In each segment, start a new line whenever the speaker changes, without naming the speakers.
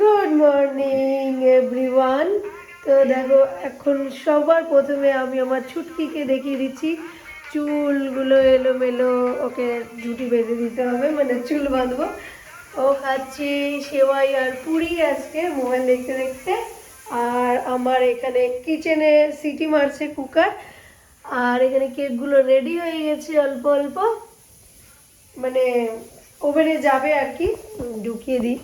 Good morning everyone তো দেখো, এখন সবার প্রথমে আমি আমার ছুটকিকে দেখিয়ে দিচ্ছি। চুলগুলো এলোমেলো, ওকে জুটি বেঁধে দিতে হবে মানে চুল বাঁধবো। ও খাচ্ছি সেবাই আর পুরি আজকে, মোবাইল দেখতে দেখতে। আর আমার এখানে কিচেনে সিটি মারছে কুকার। আর এখানে কেকগুলো রেডি হয়ে গেছে অল্প অল্প। মানে ওভেনে যাবে আর কি, ঢুকিয়ে দিই।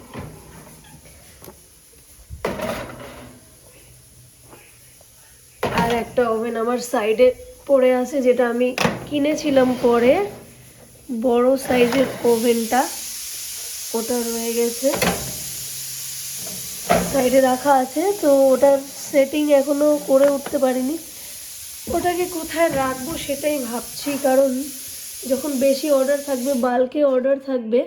একটা ওভেন আমার সাইডে পড়ে আছে, যেটা আমি কিনেছিলাম পরে। বড় সাইজের ওভেনটা ওটা রয়ে গেছে। সাইডে রাখা আছে, তো ওটার সেটিং এখনও করে উঠতে পারিনি। ওটাকে কোথায় রাখব সেটাই ভাবছি, কারণ যখন বেশি অর্ডার থাকবে বাল্কে অর্ডার থাকবে,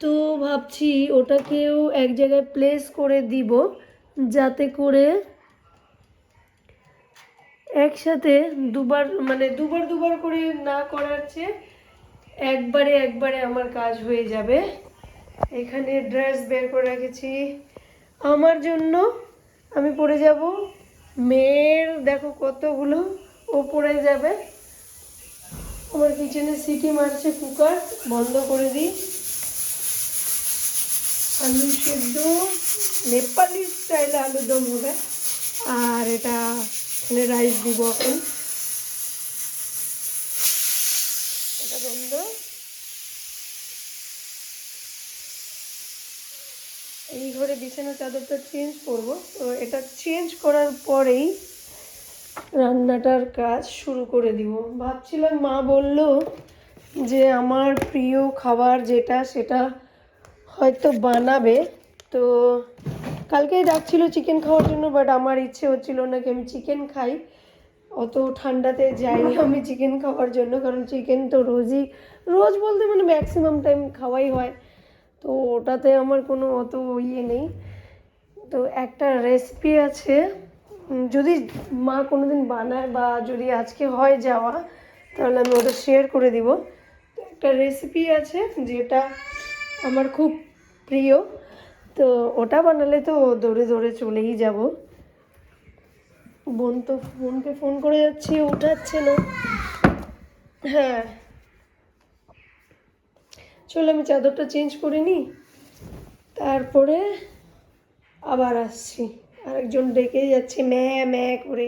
তো ভাবছি ওটাকেও এক জায়গায় প্লেস করে দিব, যাতে করে একসাথে দুবার মানে দুবার দুবার করে না করার চেয়ে একবারে একবারে আমার কাজ হয়ে যাবে। এখানে ড্রেস বের করে রেখেছি। আমার জন্য আমি পরে যাব। মেয়ের, দেখো কতগুলো ও পড়ে যাবে। আমার কিচেনে সিটি মারছে, কুকার বন্ধ করে দিই। আলু সেদ্ধ, নেপালি স্টাইলে আলুর দম হবে। আর এটা এখানে রাইস দিব এখন। এটা বন্ধ এই ঘরে বিছানা চাদরটা চেঞ্জ করব। তো এটা চেঞ্জ করার পরেই রান্নাটার কাজ শুরু করে দিব। ভাবছিলাম মা বলল যে আমার প্রিয় খাবার যেটা সেটা হয়তো বানাবে। তো কালকেই ডাকছিল চিকেন খাওয়ার জন্য বাট আমার ইচ্ছে হচ্ছিল না কি আমি চিকেন খাই। অত ঠান্ডাতে যাই আমি চিকেন খাওয়ার জন্য, কারণ চিকেন তো রোজই, রোজ বলতে মানে ম্যাক্সিমাম টাইম খাওয়াই হয়। তো ওটাতে আমার কোনো অত ইয়ে নেই। তো একটা রেসিপি আছে। যদি মা কোনো দিন বানায় বা যদি আজকে হয় যাওয়া, তাহলে আমি ওটা শেয়ার করে দিব। একটা রেসিপি আছে যেটা আমার খুব প্রিয়। তো ওটা বানালে তো দৌড়ে দৌড়ে চলেই যাব। বোন তো বোনকে ফোন করে যাচ্ছি, উঠাচ্ছে না। হ্যাঁ। চলো আমি চাদরটা চেঞ্জ করে নিই তারপরে আবার আসছি। আরেকজন ডেকে যাচ্ছে ম্যা ম্যা করে।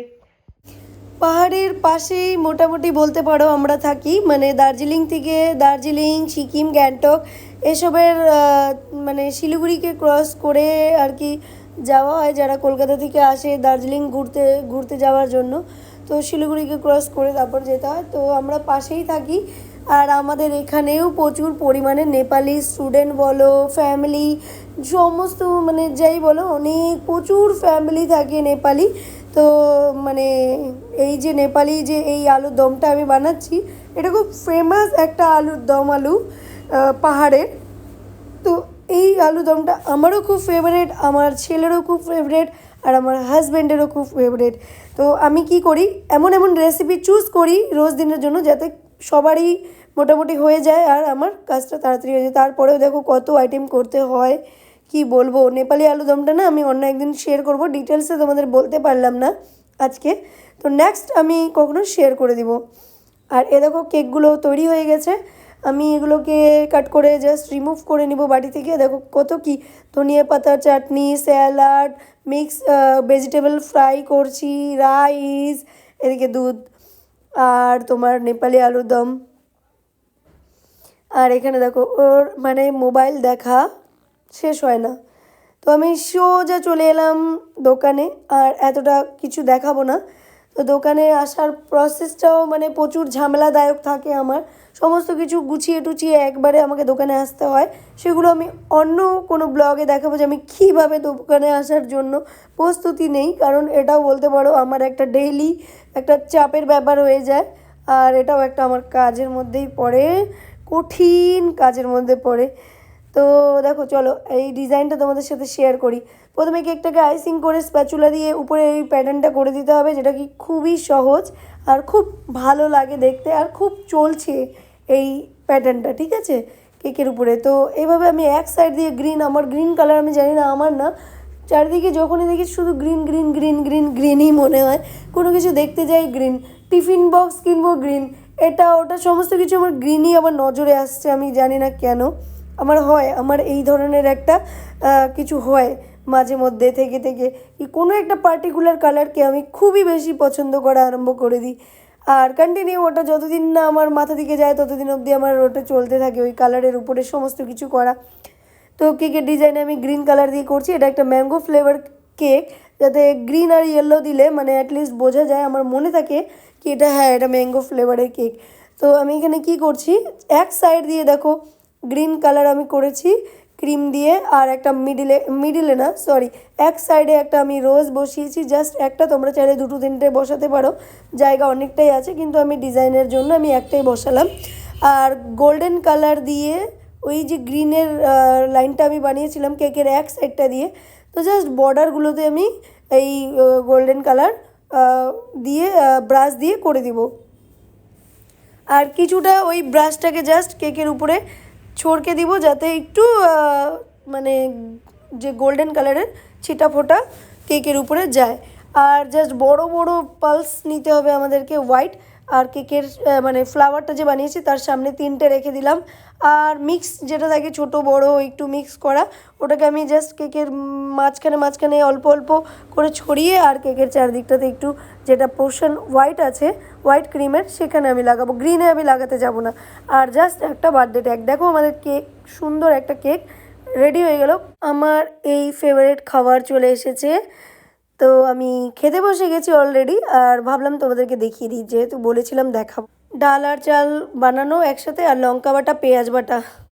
পাহাড়ের পাশেই মোটামুটি বলতে পারো আমরা থাকি মানে দার্জিলিং থেকে দার্জিলিং, সিকিম, গ্যাংটক, এসবের মানে শিলিগুড়িকে ক্রস করে আর কি যাওয়া হয় যারা কলকাতা থেকে আসে দার্জিলিং ঘুরতে ঘুরতে যাওয়ার জন্য। তো শিলিগুড়িকে ক্রস করে তারপর যেতে হয়। তো আমরা পাশেই থাকি আর আমাদের এখানেও প্রচুর পরিমাণে নেপালি স্টুডেন্ট বলো ফ্যামিলি সমস্ত মানে যাই বলো, অনেক প্রচুর ফ্যামিলি থাকে নেপালি। তো মানে এই যে নেপালি যে এই আলুর দমটা আমি বানাচ্ছি, এটা খুব ফেমাস একটা আলুর দম আলু পাহাড়ের। তো এই আলু দমটা আমারও খুব ফেভারেট আমার ছেলেরও খুব ফেভারেট আর আমার হাজব্যান্ডেরও খুব ফেভারেট তো আমি কি করি, এমন এমন রেসিপি চুজ করি রোজ দিনের জন্য যাতে সবারই মোটামুটি হয়ে যায় আর আমার কাজটা তাড়াতাড়ি হয়ে যায়। তারপরেও দেখো কত আইটেম করতে হয়। কি বলব? নেপালি আলু দমটা না আমি অন্য একদিন শেয়ার করব। ডিটেলসে তোমাদের বলতে পারলাম না আজকে। তো নেক্সট আমি কখনো শেয়ার করে দিব। আর এ দেখো কেকগুলো তৈরি হয়ে গেছে। আমি এগুলোকে কাট করে জাস্ট রিমুভ করে নিব বাটি থেকে। দেখো কত কি ধনিয়া পাতা, চাটনি স্যালাড মিক্স ভেজিটেবল ফ্রাই করছি রাইস এদিকে দুধ আর তোমার নেপালি আলুর দম। আর এখানে দেখো ওর মানে মোবাইল দেখা। শেষ হয় না। তো আমি সোজা চলে এলাম দোকানে আর এতটা কিছু দেখাবো না। তো দোকানে আসার প্রসেসটাও মানে প্রচুর ঝামেলাদায়ক থাকে আমার। সমস্ত কিছু গুছিয়ে টুচিয়ে একবারে আমাকে দোকানে আসতে হয়। সেগুলো আমি অন্য কোনো ব্লগে দেখাবো যে আমি কীভাবে দোকানে আসার জন্য প্রস্তুতি নেই। কারণ এটাও বলতে পারো আমার একটা ডেইলি একটা চাপের ব্যাপার হয়ে যায়। আর এটাও একটা আমার কাজের মধ্যেই পড়ে, কঠিন কাজের মধ্যে পড়ে। তো দেখো, চলো এই ডিজাইনটা তোমাদের সাথে শেয়ার করি। প্রথমে কেকটাকে আইসিং করে স্প্যাচুলা দিয়ে উপরে এই প্যাটার্নটা করে দিতে হবে, যেটা কি খুবই সহজ আর খুব ভালো লাগে দেখতে আর খুব চলছে এই প্যাটার্নটা ঠিক আছে? কেকের উপরে। তো এইভাবে আমি এক সাইড দিয়ে গ্রিন আমার গ্রিন কালার আমি জানি না, আমার না। চারিদিকে যখনই দেখি শুধু গ্রিন গ্রিন গ্রিন গ্রিন গ্রিনই মনে হয়। কোনো কিছু দেখতে যাই গ্রিন টিফিন বক্স কিনবো গ্রিন এটা, ওটা সমস্ত কিছু আমার গ্রিনই আমার নজরে আসছে, আমি জানি না কেন। আমার হয়, আমার এই ধরনের একটা কিছু হয় মাঝে মধ্যে থেকে থেকে। কোনো একটা পার্টিকুলার কালারকে আমি খুবই বেশি পছন্দ করা আরম্ভ করে দিই। আর কন্টিনিউ ওটা যতদিন না আমার মাথা দিকে যায়, ততদিন অবধি আমার ওটা চলতে থাকে, ওই কালারের উপরে সমস্ত কিছু করা। তো কেকের ডিজাইন আমি গ্রিন কালার দিয়ে করছি, এটা একটা ম্যাঙ্গো ফ্লেভার কেক যাতে গ্রিন আর ইয়েলো দিলে মানে অ্যাটলিস্ট বোঝা যায়, আমার মনে থাকে কি এটা হ্যাঁ এটা ম্যাঙ্গো ফ্লেভারের কেক তো আমি এখানে কি করছি, এক সাইড দিয়ে দেখো গ্রিন কালার আমি করেছি, ক্রিম দিয়ে, আর একটা মিডিলে মিডিলে না সরি এক সাইডে একটা আমি রোজ বসিয়েছি জাস্ট একটা তোমরা চাইলে দুটো তিনটে বসাতে পারো, জায়গা অনেকটাই আছে, কিন্তু আমি ডিজাইনের জন্য আমি একটাই বসালাম। আর গোল্ডেন কালার দিয়ে, ওই যে গ্রিনের লাইনটা আমি বানিয়েছিলাম কেকের এক সাইডটা দিয়ে, তো জাস্ট বর্ডারগুলোতে আমি এই গোল্ডেন কালার দিয়ে ব্রাশ দিয়ে করে দিব। আর কিছুটা ওই ব্রাশটাকে জাস্ট কেকের উপরে ছড়কে দিব যাতে একটু মানে যে গোল্ডেন কালারের ছিটা ফোটা কেকের উপরে যায়। আর জাস্ট বড় বড় পালস নিতে হবে আমাদেরকে হোয়াইট আর কেকের মানে ফ্লাওয়ারটা যে বানিয়েছি তার সামনে তিনটে রেখে দিলাম। আর মিক্স যেটা থাকে ছোট, বড়, একটু মিক্স করা, ওটাকে আমি জাস্ট কেকের মাঝখানে মাঝখানে অল্প অল্প করে ছড়িয়ে আর কেকের চারদিকটাতে একটু যেটা পোর্শন হোয়াইট আছে হোয়াইট ক্রিমের সেখানে আমি লাগাবো। গ্রিনে আমি লাগাতে যাব না। আর জাস্ট একটা বার্থডে ট্যাগ দেখো আমাদের কেক, সুন্দর একটা কেক রেডি হয়ে গেল। আমার এই ফেভারিট খাবার চলে এসেছে। তো আমি খেতে বসে গেছি অলরেডি আর ভাবলাম তোমাদেরকে দেখিয়ে দিই। যেহেতু বলেছিলাম দেখাবো। ডাল আর চাল বানানো একসাথে, আর লঙ্কা বাটা, পেঁয়াজ বাটা।